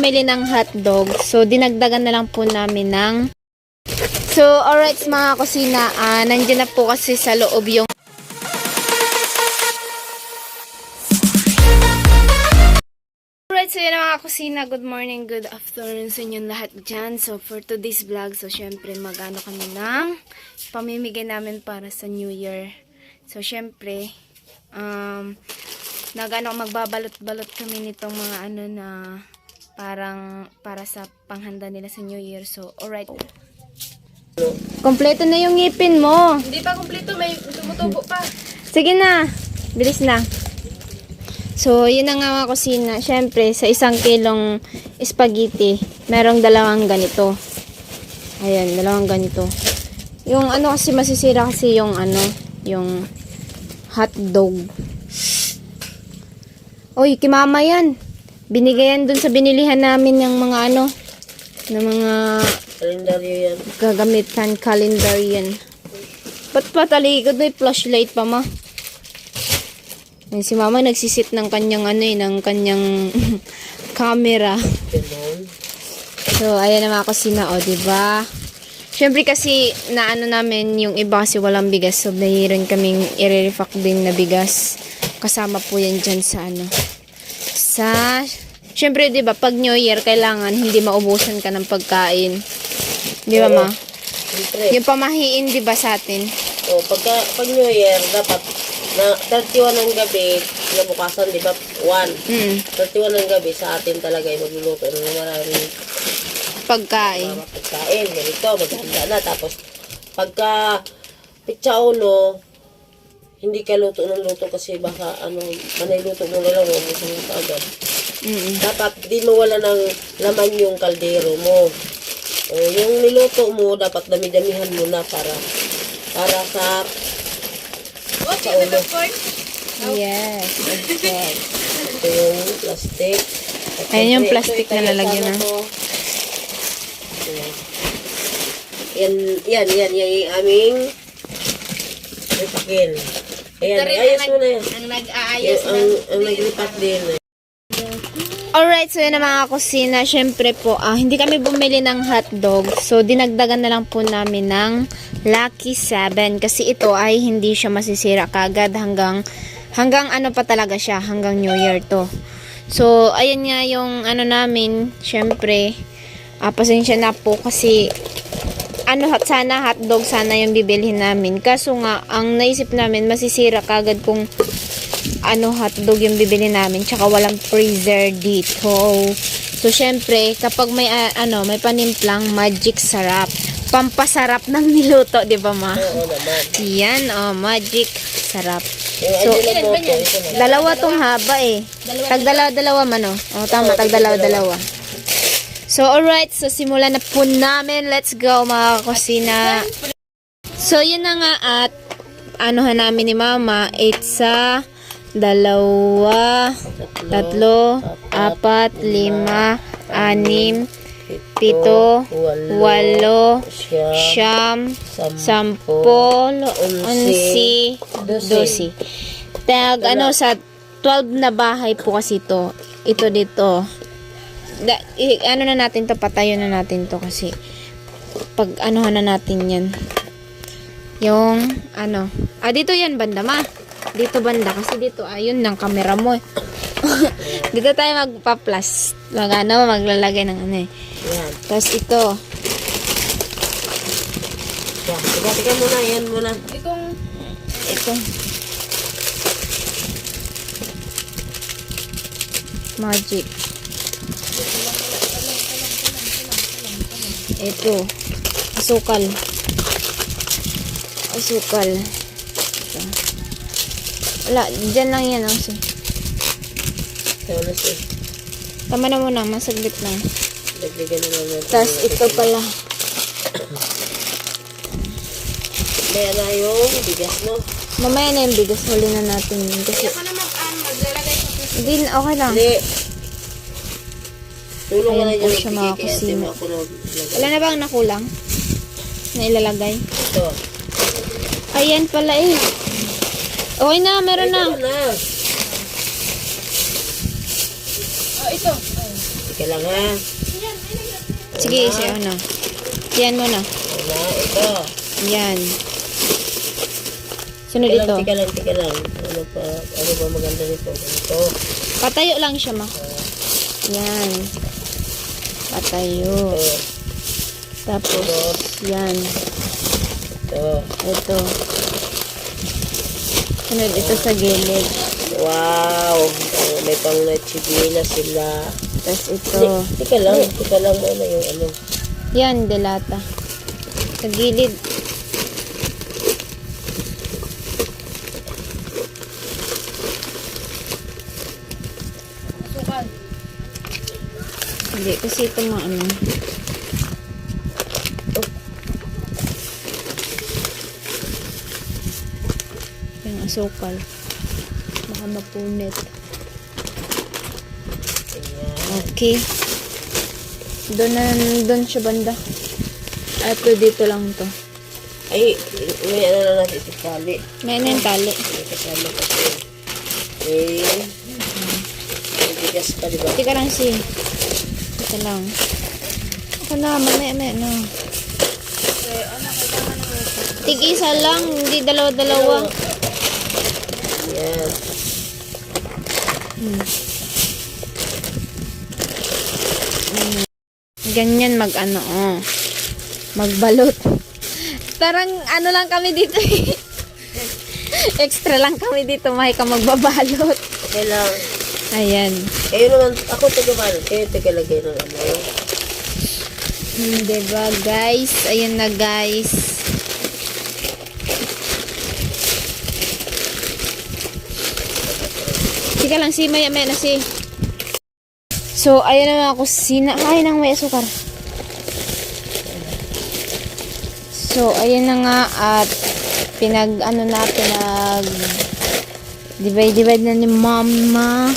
bumili ng hotdog. So, dinagdagan na lang po namin ng... So, alright mga kusina, ah nandiyan na po kasi sa loob yung... Alright, so yun mga kusina. Good morning, good afternoon sa inyong lahat dyan. So, for today's vlog, so syempre mag-ano kami ng pamimigay namin para sa New Year. So, syempre, um, nagano magbabalot-balot kami nitong mga ano na parang para sa panghanda nila sa New Year. So, alright. Kompleto na yung ngipin mo. Hindi pa kumpleto, may tumutubo pa. Sige na. Bilis na. So, yun na nga mga kusina. Siyempre, sa isang kilong spaghetti, merong dalawang ganito. Ayan, dalawang ganito. Yung ano kasi masisira kasi yung ano, yung hot dog. Uy, kimama yan. Binigayan dun sa binilihan namin ng mga ano, ng mga Kalendaryo yan. gagamitan calendar yan. Ba't pa talikod may flashlight pa ma? Yan, si mama nagsisit ng kanyang ano eh, ng kanyang camera. So, ayan na mga kusina, o, oh, diba? Siyempre kasi, na ano namin, yung iba kasi walang bigas. So, mayroon kaming i-refact din na bigas. Kasama po yan dyan sa ano. Sa, siyempre, diba, pag New Year, kailangan hindi maubusan ka ng pagkain. Di ba, ma? Siyempre. Yung pamahiin, di ba, sa atin? O, pagka, pag New Year, dapat na 31 ng gabi, kinabukasan, di ba? 1. Mm, 31 ng gabi, sa atin talaga ay magluluto ng maraming pagkain. mga pagkain. Ganito, maghanda na. Tapos, pagka pitsa ulo, hindi ka luto ng luto kasi baka ano, manay luto mo na lang, mabusan mo agad. Mm, Dapat di mo wala ng laman yung kaldero mo. O, yung niluto mo, dapat dami-damihan mo na para para sa Okay, ulo. nag-report. yes, okay. ito yung plastic. At Ayan yung plastic ito, na lalagyan na. Ayan. Yan, yan, yan, yan yung aming ripakin. Ayan, ayos ang mo na yan. Ang nag-aayos Yung, ang, ang naglipat din. eh. Alright, so yun na mga kusina. Siyempre po, ah, hindi kami bumili ng hotdog. So, dinagdagan na lang po namin ng Lucky 7. Kasi ito ay hindi siya masisira kagad hanggang, hanggang ano pa talaga siya, hanggang New Year to. So, ayan nga yung ano namin, siyempre, ah, pasensya na po kasi ano sana hotdog sana yung bibilhin namin. Kaso nga, ang naisip namin, masisira kagad kung ano hotdog yung bibili namin tsaka walang freezer dito. So syempre, kapag may ah, ano, may panimplang magic sarap. Pampasarap ng niluto, 'di ba, ma? Oo naman. Yan, oh, magic sarap. So. Dalawa tong haba eh. Tag dalawa-dalawa man oh. Oh, tama, tag dalawa-dalawa. So, alright. So, simulan na po namin. Let's go, mga kusina. So, yun na nga at anuhan namin ni Mama. 8 sa dalawa, tatlo, apat, lima, anim, pito, walo, Siya, siyam, sampo, unsi, dosi. Tag, ano, sa 12 na bahay po kasi to. Ito dito. Da, ano na natin to, patayo na natin to kasi pag anuhan na natin yan. Yung, ano, ah, dito yan banda ma. Dito banda kasi dito, ayun ng camera mo eh. dito tayo magpa-plus. Mag, ano, maglalagay ng ano eh. Yan. Tapos ito, Yan. Tiga muna. Yan muna. Itong ito. Magic. Ito. Asukal. Asukal. Wala, dyan lang yan. Oh. Yan na siya. Tama na muna, masaglit lang. Dagdagan na lang natin. Tapos ito pala. Kaya na yung bigas mo. Mamaya na yung bigas. Huli na natin yun. Kasi, ako na mag-ano, maglalagay ko sa hindi, okay lang. Hindi. Tulong ka Ayan na po siya, mga Kaya kusina. mo ako naglagay. Wala na bang nakulang? Na ilalagay? Ito. Ayan pala eh. Okay na, meron na. Ito na. Oh, ito. Teka lang ha. Sige, isayaw na. Yan mo na. Wala, ito. Yan. Sunod ito. teka lang, teka lang. Ano pa, ano ba maganda nito? Ito. Patayo lang siya, ma. Yan. Patayo. Ito. Tapos, yan. Ito. Ito. Sunod ito sa gilid. Wow! Oh, may pang chibila sila. Tapos ito. Te- Teka lang, teka lang muna yung ano. Yan, delata. Sa gilid. Hindi, kasi ito mga ano. Asukal. Baka mapunit. Okay. Doon na, doon siya banda. Ito, dito lang to. Ay, may ano na natin ito tali. May ano yung tali. May kasama kasi. Okay. May bigas pa, di ba? Tika lang si. Ito lang. Ako na, mamaya, mamaya na. Tig-isa lang, hindi dalawa-dalawa. Yan. Ganyan mag ano, oh. Magbalot. Parang ano lang kami dito eh. Extra lang kami dito, mahi ka magbabalot. Lang. Ayan. Kayo naman, ako taga-balot. Kayo tagalagay ng ano. Hmm, diba guys? Ayan na guys. Sige lang si maya maya na si. So, ayan na ako sina. Ay, nang may asukar. So, ayan na nga at pinag ano na pinag divide divide na ni mama.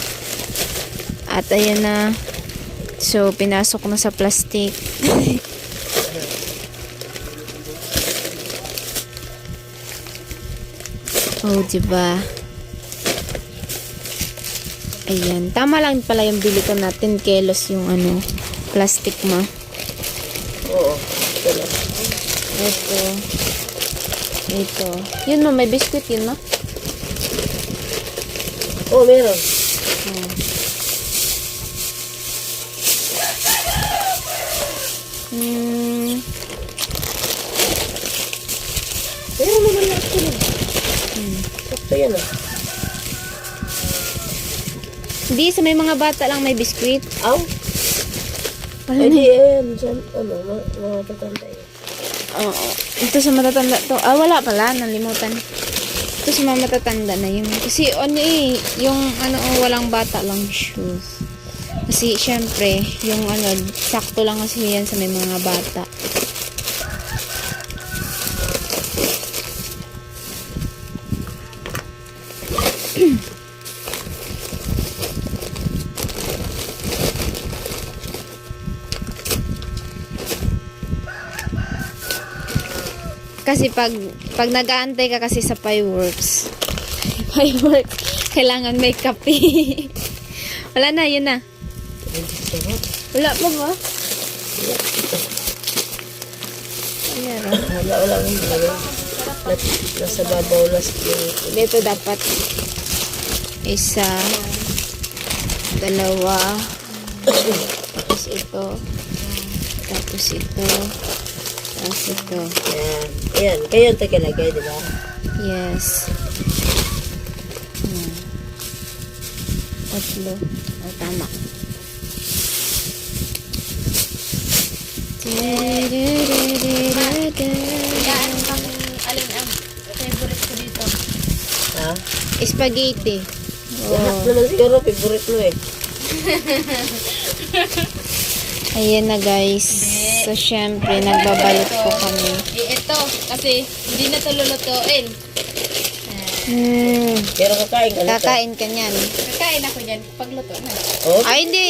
At ayan na. So, pinasok na sa plastic. oh, diba? Ayan. Tama lang pala yung bili ko natin. Kelos yung ano, plastic ma. Oo. Ito. Ito. Yun ma, may biscuit yun ma. Oo, meron. Hmm. Meron naman lang ito. Hmm. Sakto yan ah. Hindi, sa may mga bata lang may biscuit. Aw. Ay, na. di, ayan. Diyan, ano, mga tatanda yun. Oo. Ito sa matatanda to. Ah, wala pala. Nalimutan. Ito sa mga matatanda na yun. Kasi ano eh, yung ano, oh, walang bata lang shoes. Kasi syempre, yung ano, sakto lang kasi yan sa may mga bata. Kasi pag pag nag-aantay ka kasi sa fireworks, fireworks, kailangan may kape. Wala na, yun na. Wala pa ba? Meron. Wala, wala. wala. Nas- Nasa babaw las yung Dito dapat isa, dalawa, tapos ito, tapos ito, tapos ito. Yan. Ayan. Kayo ang tagalagay, di ba? Yes. Hmm. Tatlo. Oh, tama. Yan ang alin ang favorite ko dito. Ha? Spaghetti. Oh. naman siguro, favorite mo eh. Ayan na guys. So, syempre, nagbabalot po kami. Eh, ito. Kasi hindi na ito lulutuin. Hmm. Pero kakain ka. Kakain ka niyan. Kakain ako dyan pagluto na. Oh, Ay, hindi.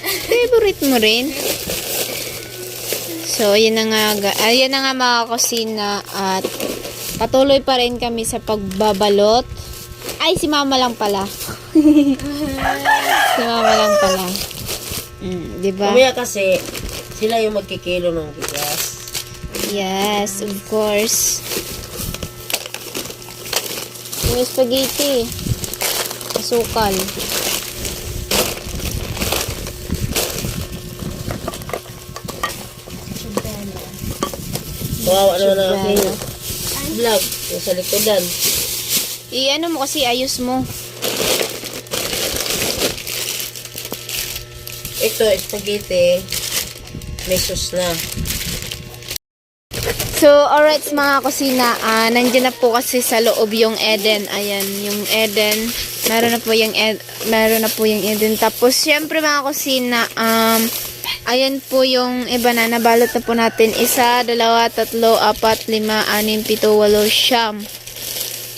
Favorite mo rin. So, ayan na nga, ga- ayan na nga mga kusina at patuloy pa rin kami sa pagbabalot. Ay, si mama lang pala. si mama lang pala. Mm, di ba? Mamaya kasi, sila yung magkikilo ng bigas. Yes, of course. Yung spaghetti. Asukal. Naman ang Sobrang. aking vlog. Yung sa likodan. I-ano mo kasi, ayos mo. Ito, spaghetti. May sauce na. So, alright mga kusina, ah nandiyan na po kasi sa loob yung Eden. Ayan, yung Eden. Meron na po yung Ed, meron na po yung Eden. Tapos, syempre mga kusina, um, ayan po yung iba na nabalot na po natin. Isa, dalawa, tatlo, apat, lima, anim, pito, walo, siyam.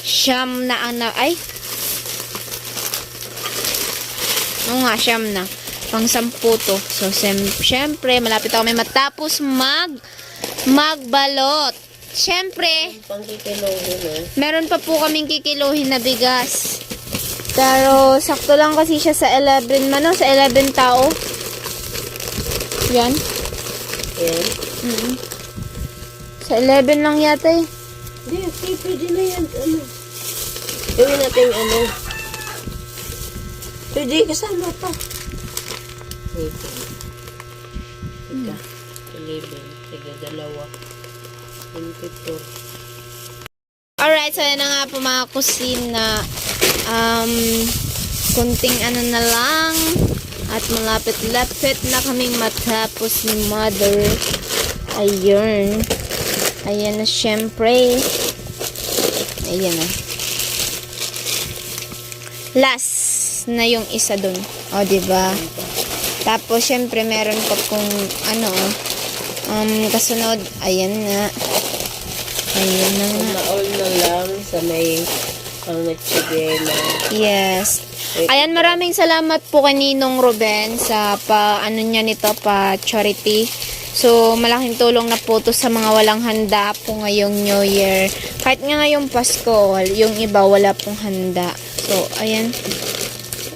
Siyam na ang na, ay. Oo nga, siyam na. Pang sampu to. So, syempre, malapit na kami matapos mag magbalot. Syempre, eh. meron pa po kaming kikiluhin na bigas. Pero, sakto lang kasi siya sa 11, mano, sa 11 tao. Yan. Yan. Mm Sa 11 lang yata eh. Hindi, okay, pwede na yan. Ano? Gawin natin ano. Pwede, kasama pa. Wait. Teka. 11. Teka, dalawa. 24. Alright, so yan na nga po mga kusina. Um, kunting ano na lang. At malapit-lapit na kaming matapos ni mother. Ayun. Ayan na syempre. Ayan na. Last na yung isa dun. O, di ba? Tapos, syempre, meron pa kung ano, um, kasunod. Ayan na. Ayan na. Naol na lang sa may pang natsibela. Yes. Ayan, maraming salamat po kay Ninong Ruben sa pa ano niya nito pa charity. So, malaking tulong na po to sa mga walang handa po ngayong New Year. Kahit nga ngayong Pasko, yung iba wala pong handa. So, ayan.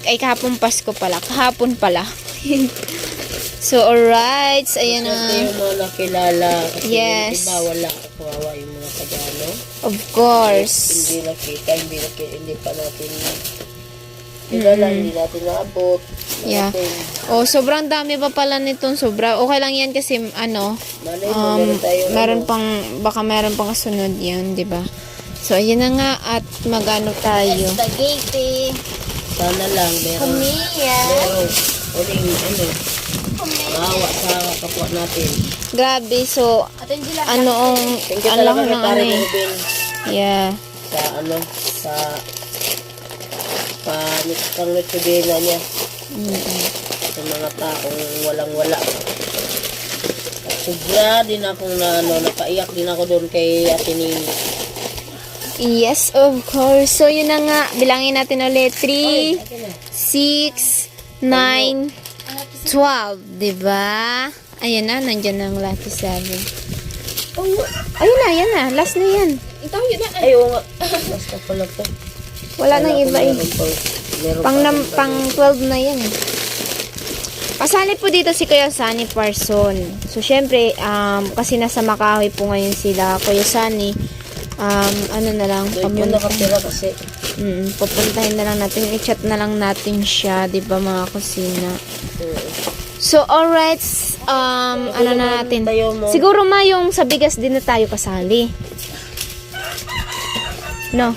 Ay, kahapon Pasko pala. Kahapon pala. so, alright. Ayan na. Kasi yung mga nakilala. Kasi Yes. yung iba wala. Kawawa yung mga Tagalog. Of course. Hindi nakita, hindi nakita, hindi pa natin kilala, hindi natin naabot. Yeah. Natin, Oh, sobrang dami pa pala nitong sobra. Okay lang yan kasi ano, malay um, meron tayo. meron ano, pang, baka meron pang kasunod yan, di ba? So, ayun na nga at magano tayo. Spaghetti. Sana lang, meron. Mia. Meron. Uling, ano, maawa sa kapwa natin. Grabe, so, lang. ano ang, you ang kay ng ano eh. Yeah. sa ano, sa pa, pang natsibela niya sa mga taong walang-wala. Sobra din akong na, ano, napaiyak din ako doon kay Ate Nini. Yes, of course. So, yun na nga. Bilangin natin ulit. 3, 6, 9, 12. Diba? Ayan na, nandyan na ang lucky seven. Oh, Ayun na, yan na. Last na yan. Ito yun na. ay, oo nga. Basta pala to. Wala nang iba eh. pang- nam, pang 12 na yan. eh. Pasali po dito si Kuya Sunny Parson. So, syempre, um, kasi nasa Makahoy po ngayon sila. Kuya Sunny, um, ano na lang, Doon pamunta. nakatira kasi. Mm, pupuntahin na lang natin, i-chat na lang natin siya, di ba mga kusina. So, alright, um, ano na natin. Siguro ma yung sa bigas din na tayo kasali. No,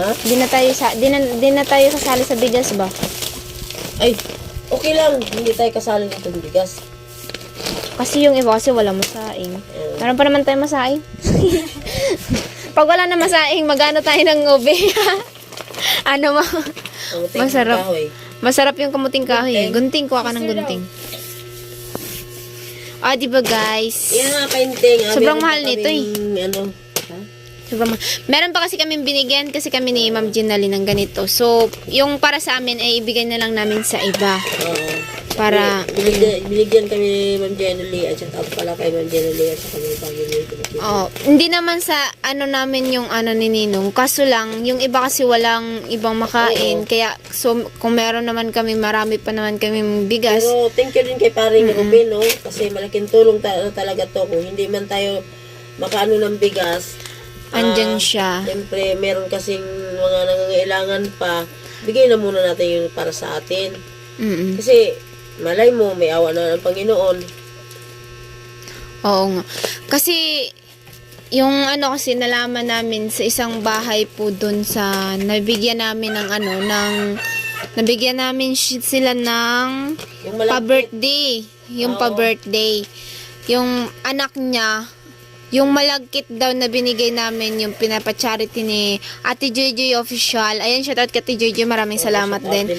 Ha? di na tayo sa di na, di na tayo kasali sa bigas ba? Ay, okay lang. Hindi tayo kasali nitong bigas. Kasi yung iba kasi wala masaing. Oo. Meron pa naman tayo masaing. Pag wala na masaing, magano tayo ng ube. ano tingin Masarap. Masarap yung kamuting kahoy. Gunting, kuha ka ng gunting. Ah, di ba guys? Yan nga, painting. Ah, Sobrang mahal nito eh. Ano, ma- Meron pa kasi kami binigyan kasi kami ni Ma'am Ginali ng ganito. So, yung para sa amin ay ibigay na lang namin sa iba. Oo. Para, Binigyan, binigyan kami ni Ma'am Lee at saka pala kay Ma'am Lee at saka may pamilya ko. oh, hindi naman sa ano namin yung ano ni Ninong. Kaso lang, yung iba kasi walang ibang makain. Kaya, so, kung meron naman kami, marami pa naman kami bigas. Pero thank you din kay paring Ruben, no? Kasi malaking tulong ta- talaga to. Kung hindi man tayo makaano ng bigas, Andyan ah, siya. Siyempre, meron kasing mga nangangailangan pa. Bigay na muna natin yun para sa atin. Mm-mm. Kasi, malay mo, may awa na ng Panginoon. Oo nga. Kasi, yung ano kasi nalaman namin sa isang bahay po dun sa nabigyan namin ng ano ng nabigyan namin sila ng Yung pa-birthday yung pa-birthday yung anak niya yung malagkit daw na binigay namin yung pinapa-charity ni Ate JJ Official. Ayan, shoutout kay Ate JJ. Maraming salamat din.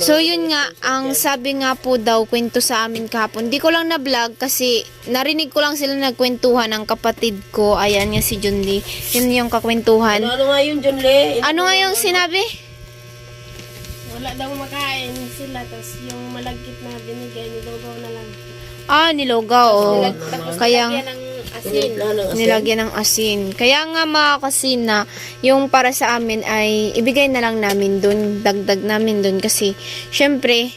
So yun nga, ang sabi nga po daw, kwento sa amin kahapon. Di ko lang na-vlog kasi narinig ko lang sila nagkwentuhan ng kapatid ko. Ayan nga si Jun Lee. Yun yung kakwentuhan. Ano, ano nga yun, John Le? Ano nga yung sinabi? Wala daw makain sila, tapos yung malagkit na binigay, nilugaw na lang. Ah, nilogaw. Oh. Nilag- tapos Kaya, ng asin. Nilagyan ng asin. Kaya nga mga kasina, yung para sa amin ay ibigay na lang namin dun, dagdag namin dun kasi syempre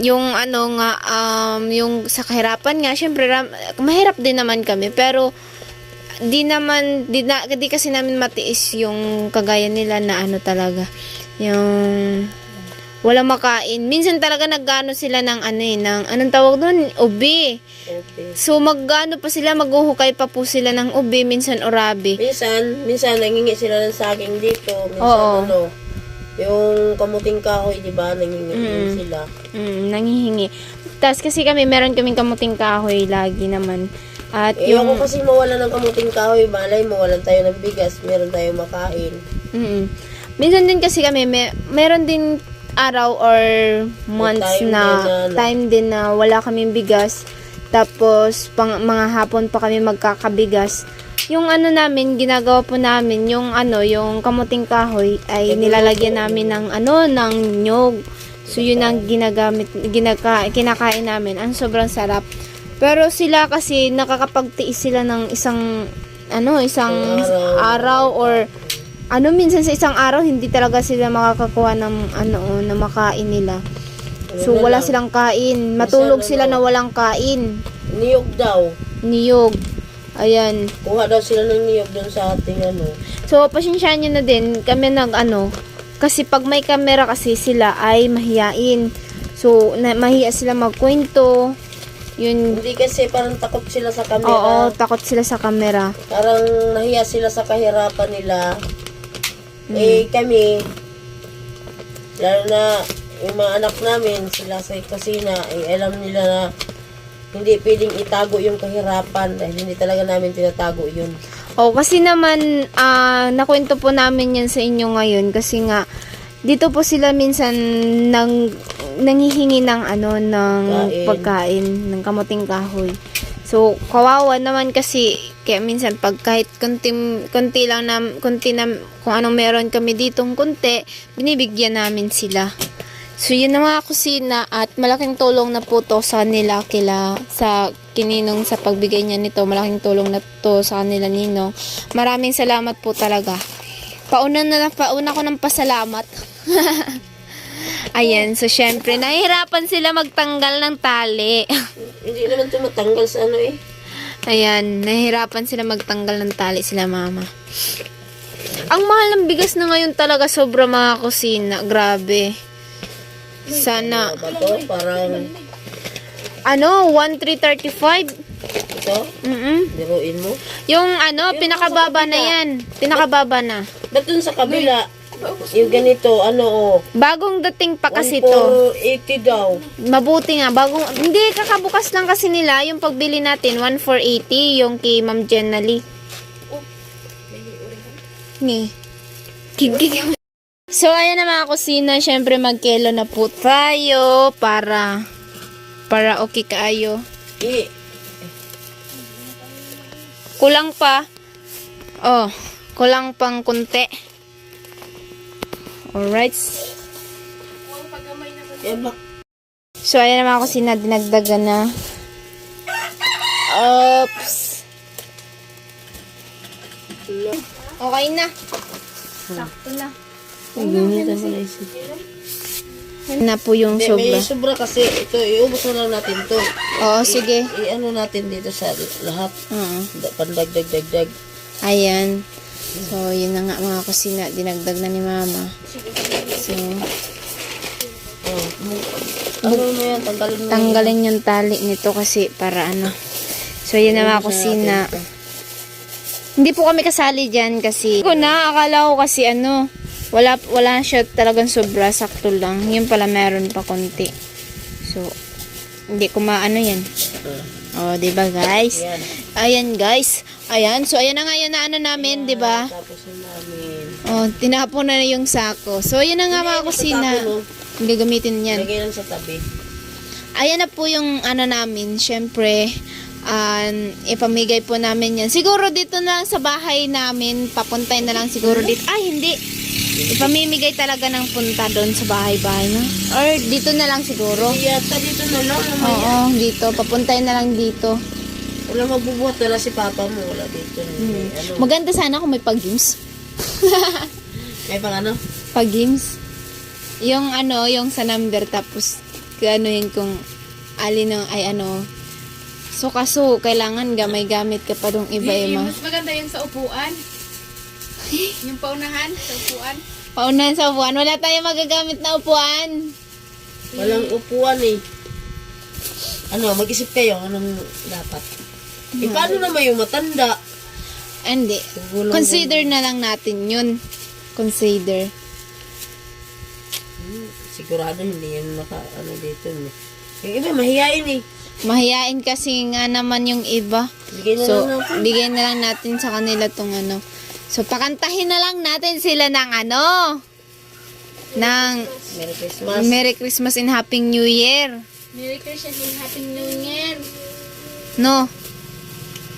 yung ano nga um yung sa kahirapan nga syempre ram- mahirap din naman kami pero di naman di, na, di kasi namin matiis yung kagaya nila na ano talaga yung wala makain minsan talaga nagano sila ng ano eh ng anong tawag doon ubi Okay. So magano pa sila, maghuhukay pa po sila ng ubi, minsan orabi. Minsan, minsan nangingi sila ng saging dito. Minsan Oo. ano, yung kamuting kahoy, di ba? Nangingi din sila. Mm, nangihingi. Tapos kasi kami, meron kaming kamuting kahoy lagi naman. At Eh, yung... ako kasi mawala ng kamuting kahoy, malay mo, walan tayo ng bigas, meron tayong makain. Mm. Minsan din kasi kami, may, meron din araw or months time na, din na- time din na wala kaming bigas. Tapos, pang, mga hapon pa kami magkakabigas. Yung ano namin, ginagawa po namin, yung ano, yung kamuting kahoy, ay nilalagyan namin ng ano, ng nyog. So, yun ang ginagamit, ginaka, kinakain namin. Ang sobrang sarap. Pero sila kasi, nakakapagtiis sila ng isang, ano, isang Araw. araw or ano minsan sa isang araw hindi talaga sila makakakuha ng ano na makain nila. So Ano wala lang. silang kain. Matulog sila ano, na walang kain. Niyog daw. Niyog. Ayan. Kuha daw sila ng niyog doon sa ating ano. So pasensyahan nyo na din kami nag ano kasi pag may camera kasi sila ay mahiyain. So na, mahiya sila magkwento. Yun. Hindi kasi parang takot sila sa Oo, camera. takot sila sa camera. Parang nahiya sila sa kahirapan nila. Eh kami, lalo na yung mga anak namin, sila sa kusina, eh alam nila na hindi pwedeng itago yung kahirapan dahil hindi talaga namin tinatago yun. Oh, kasi naman ah nakwento po namin 'yan sa inyo ngayon kasi nga dito po sila minsan nang nangihingi ng ano ng Kain. pagkain ng kamuting kahoy. So, kawawa naman kasi kaya minsan pag kahit konti, konti lang na konti na kung anong meron kami ditong konti, binibigyan namin sila. So, yun na mga kusina at malaking tulong na po to sa nila kila sa kininong sa pagbigay niya nito. Malaking tulong na to sa kanila ninong. Maraming salamat po talaga. Pauna na pauna ko ng pasalamat. Ayan, so syempre, nahihirapan sila magtanggal ng tali. Hindi naman tumatanggal sa ano eh. Ayan, nahihirapan sila magtanggal ng tali sila mama. Ang mahal ng bigas na ngayon talaga sobra mga kusina. Grabe. Sana, Ano ba to? Parang ano, 1,335? ito, Mm biruin mo. Yung ano, pinakababa na yan. Pinakababa na. Ba't dun sa kabila, yung ganito, ano oh, Bagong dating pa kasi to. 1,480 daw. Mabuti nga. Bagong, hindi, kakabukas lang kasi nila yung pagbili natin. 1,480 yung kay Ma'am Jenally. Ni. Kigig. So, ayan na mga kusina. Siyempre, magkelo na po tayo para para okay kaayo. Kulang pa. Oh, Kulang pang kunti. Alright. So, ayan naman ako sina dinagdagan na. Oops. Okay na. Sakto na. Gamitan mo na isip. Yan na po yung sobra. may sobra kasi. Ito, iubos na lang natin to. Oo, sige. I-ano natin dito sa lahat. Oo. Da- Pandagdag-dagdag. Ayan. So, yun na nga mga kusina. Dinagdag na ni mama. So? Tanggalin mo. tanggalin yung tali nito kasi para ano. So, yun na mga kusina. Hindi po kami kasali dyan kasi ko na, akala ko kasi ano, wala, wala siya talagang sobra, sakto lang. Yun pala meron pa konti. So, hindi ko maano yan. Oh, 'di ba guys? Yan. Ayan guys. Ayan, so ayan na nga yun na ano namin, 'di ba? Tapos yung namin. Oh, tinapon na yung sako. So, ayan na nga mga kusina. Tatapon, oh. Hindi gamitin yan. Lagay lang sa tabi. Ayan na po yung ano namin. Siyempre, um, ipamigay po namin yan. Siguro dito na lang sa bahay namin. Papuntay na lang siguro dito. Ay, hindi. Ipamimigay talaga ng punta doon sa bahay-bahay na. Or dito na lang siguro. Yata dito na lang. Naman. Oo, dito. Papuntay na lang dito. Wala magbubuhat. Wala si papa mo. Wala dito. Hmm. Ano? Maganda sana kung may pag-games. May pang ano? Pag-games. Yung ano, yung sa number tapos ano yun kung alin ang ay ano. So kaso kailangan gamay gamit ka pa dong iba Di, ima. mas maganda yung sa upuan. yung paunahan sa upuan. Paunan sa upuan. Wala tayong magagamit na upuan. Walang upuan eh. Ano, mag-isip kayo. Anong dapat? Eh, paano naman yung matanda? Hindi. Gulong- Consider na lang natin yun. Consider. Hmm, sigurado hindi yan naka, ano dito. eh. Yung iba, mahihain eh. Mahiyain kasi nga naman yung iba. Bigay na So, lang natin. bigay na lang natin sa kanila tong ano. So, pakantahin na lang natin sila ng ano. Ng Merry Christmas. Merry Christmas and Happy New Year. Merry Christmas and Happy New Year. No?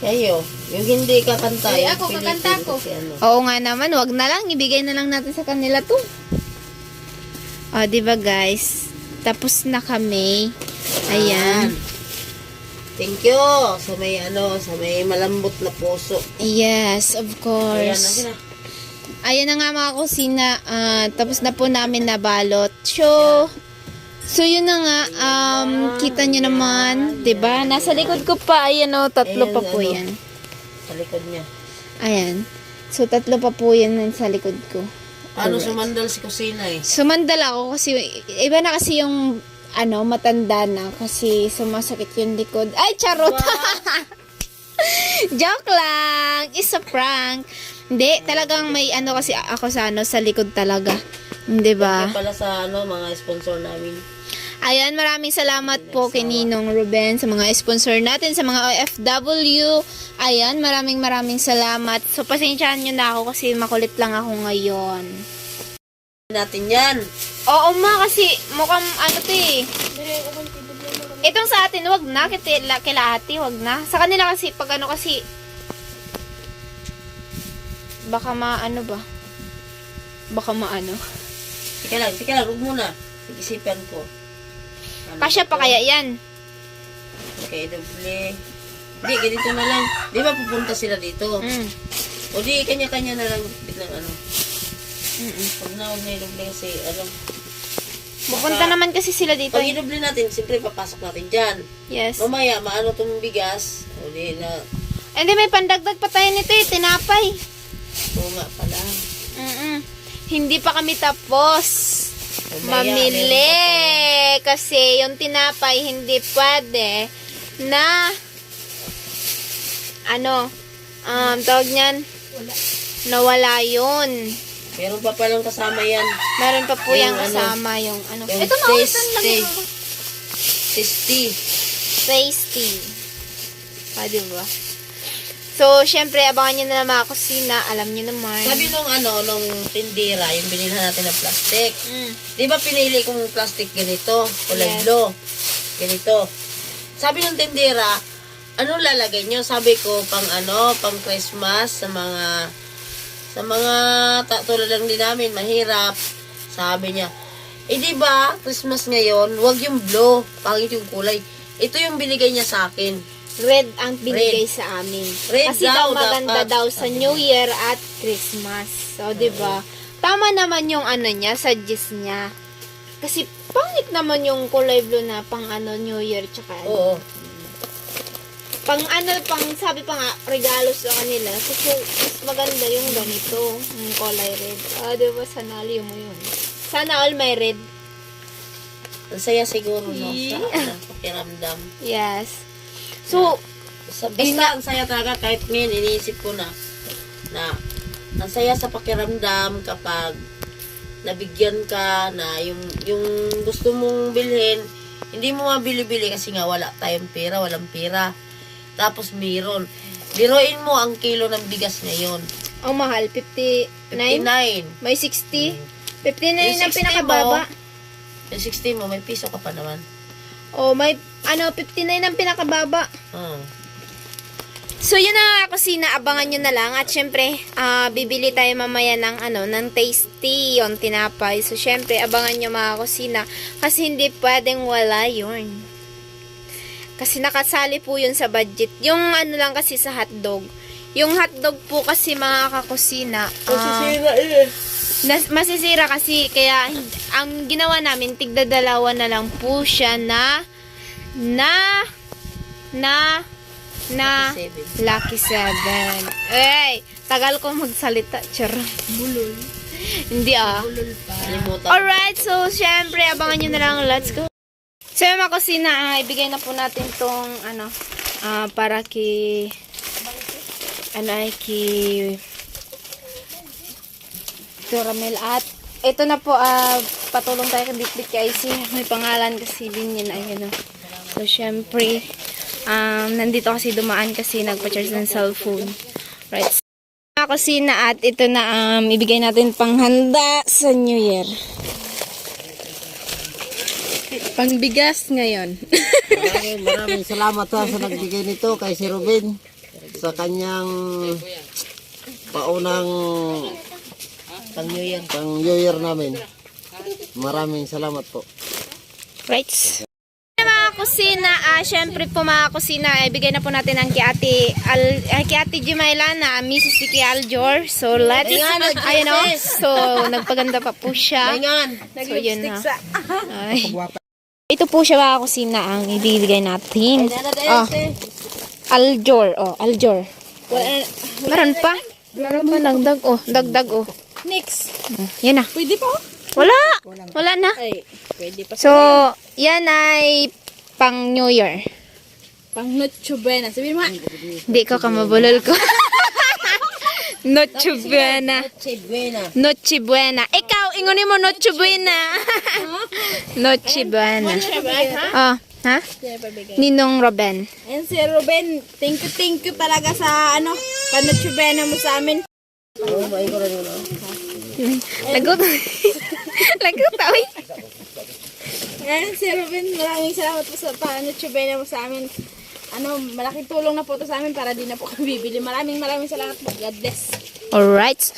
Kayo, yung hindi kakanta. Yung ako, kakanta ko. kasi ano. Oo nga naman, wag na lang. Ibigay na lang natin sa kanila to. O, di ba guys? Tapos na kami. Ayan. Thank you sa may ano, sa may malambot na puso. Yes, of Ayan na course. Ayan na nga mga kusina. ah, tapos na po namin nabalot. So, so yun na nga. Um, kita nyo naman. ba Nasa likod ko pa. Ayan o, tatlo Ayan, pa po ano. yan. Sa likod niya. Ayan. So, tatlo pa po yan sa likod ko. Paano sumandal si kusina eh? Sumandal ako kasi iba na kasi yung ano, matanda na kasi sumasakit yung likod. Ay, charot! Joke lang! It's a prank. Hindi, talagang may ano kasi ako sa ano, sa likod talaga. Hindi ba? Kaya pala sa ano, mga sponsor namin. Ayan, maraming salamat po kay Ninong Ruben sa mga sponsor natin, sa mga OFW. Ayan, maraming maraming salamat. So, pasensyahan nyo na ako kasi makulit lang ako ngayon. Natin yan. Oo ma, kasi mukhang ano to eh. Itong sa atin, wag na. Kila, kila ate, wag na. Sa kanila kasi, pag ano kasi, baka maano ba? Baka maano. Sige lang, sige lang, huwag muna. Pag-isipan ko. Kasya pa kaya yan? Okay, doble. Hindi, ganito na lang. Di ba pupunta sila dito? Mm. O di, kanya-kanya na lang biglang ano. Mm-mm. Huwag na, huwag na idoble kasi ano. Pupunta naman kasi sila dito. Pag idoble natin, siyempre papasok natin dyan. Yes. Mamaya, maano tong bigas. O di na, And then may pandagdag pa tayo nito eh, tinapay. oo nga pala. Mm-mm. Hindi pa kami tapos mamili. Kasi yung tinapay hindi pwede na ano, um, tawag niyan, nawala yun. Meron pa palang kasama yan. Meron pa po Yung yung ano, kasama yung ano. yung Ito ito lang yung Tasty. tasty. Ah, di ba? So, syempre, abangan nyo na lang mga kusina. Alam nyo naman. Sabi nung ano, nung tindira, yung binilhan natin ng plastic. Mm. Di ba pinili kong plastic ganito? Kulay Yes. blue. Ganito. Sabi ng tindera, ano lalagay nyo? Sabi ko, pang ano, pang Christmas sa mga Sa mga ta- tulad lang din namin, mahirap. Sabi niya, eh di ba, Christmas ngayon, wag yung blue, pangit yung kulay. Ito yung binigay niya sa akin. Red ang binigay Red. sa amin. Red Kasi daw, daw maganda dapat. daw sa New Year at Christmas. So, 'di ba? Tama naman yung ano niya, suggest niya. Kasi pangit naman yung kulay blue na pang ano New Year tsaka ano. Oo. Pang ano, pang sabi pa nga, regalo sa kanila. Kasi mas maganda yung ganito, yung kulay red. Ah, di ba? Sana all mo yun. Sana all may red. Ang saya siguro, no? Sa ano, pakiramdam. Yes. So, Sa, basta ang saya talaga kahit min, iniisip ko na na ang saya sa pakiramdam kapag nabigyan ka na yung yung gusto mong bilhin, hindi mo mabili-bili kasi nga wala tayong pera, walang pera. Tapos meron. Biruin mo ang kilo ng bigas ngayon. ang mahal, 59? 59. May 60? 59 Yung ang 60 pinakababa. Yung 60 mo, may piso ka pa naman. Oh, may ano 59 ang pinakababa. Oh. So yun na nga kusina, abangan nyo na lang at syempre ah, bibili tayo mamaya ng ano ng tasty yung tinapay. So syempre abangan nyo mga kusina kasi hindi pwedeng wala yun. Kasi nakasali po yun sa budget. Yung ano lang kasi sa hotdog. Yung hotdog po kasi mga kakusina, ah, eh. Nas, masisira kasi kaya ang ginawa namin tigdadalawa na lang po siya na na na na. Lucky 7. Ay, tagal ko magsalita. Char. Bulol. Hindi ah. Kalimutan. Alright, so syempre abangan nyo na lang. Let's go. So yung mga kusina, ah, ibigay na po natin tong ano, ah, para ki ano ay ki caramel at ito na po ah, patulong tayo kay Bitbit kay IC may pangalan kasi din yun ayun oh. So syempre um, nandito kasi dumaan kasi nagpa-charge ng cellphone right mga kusina at ito na um, ibigay natin panghanda sa New Year pangbigas ngayon Maraming, maraming salamat ha, sa nagbigay nito kay si Ruben sa kanyang paunang Pang New Year. pang New Year namin. Maraming salamat po. Right. Kusina, ah, syempre po mga kusina, eh, bigay na po natin ang kay ate, Al, ay, kay ate Jumaila na Mrs. Vicky Aljor. So, let's, ayun o, so, nagpaganda pa po siya. Pahingan. So, yun na. Ay. Ito po siya mga kusina ang ibibigay natin. Oh, Aljor, oh, Aljor. Meron pa? Meron pa dagdag, oh, dagdag, oh. Next. Oh, Yan na. Pwede pa? Wala. Wala na. Ay, pwede pa. So, yan ay pang New Year. Pang Noche Buena. Sabihin mo, Hindi ko ka mabulol ko. Noche Buena. Che buena. Noche Buena. Ikaw, ingunin mo Noche Buena. Noche Buena. Oh, ha? Ninong Robin. Ayan si Ruben, thank you, thank you talaga sa ano, Panoche Buena mo sa amin. Oo, rin yun. ah. Lagot. Lagot. Ayan si Ruben, maraming salamat po sa Panoche Buena mo sa amin. Ano, malaking tulong na po to sa amin para di na po kami bibili. Maraming maraming salamat po. God bless. Alright.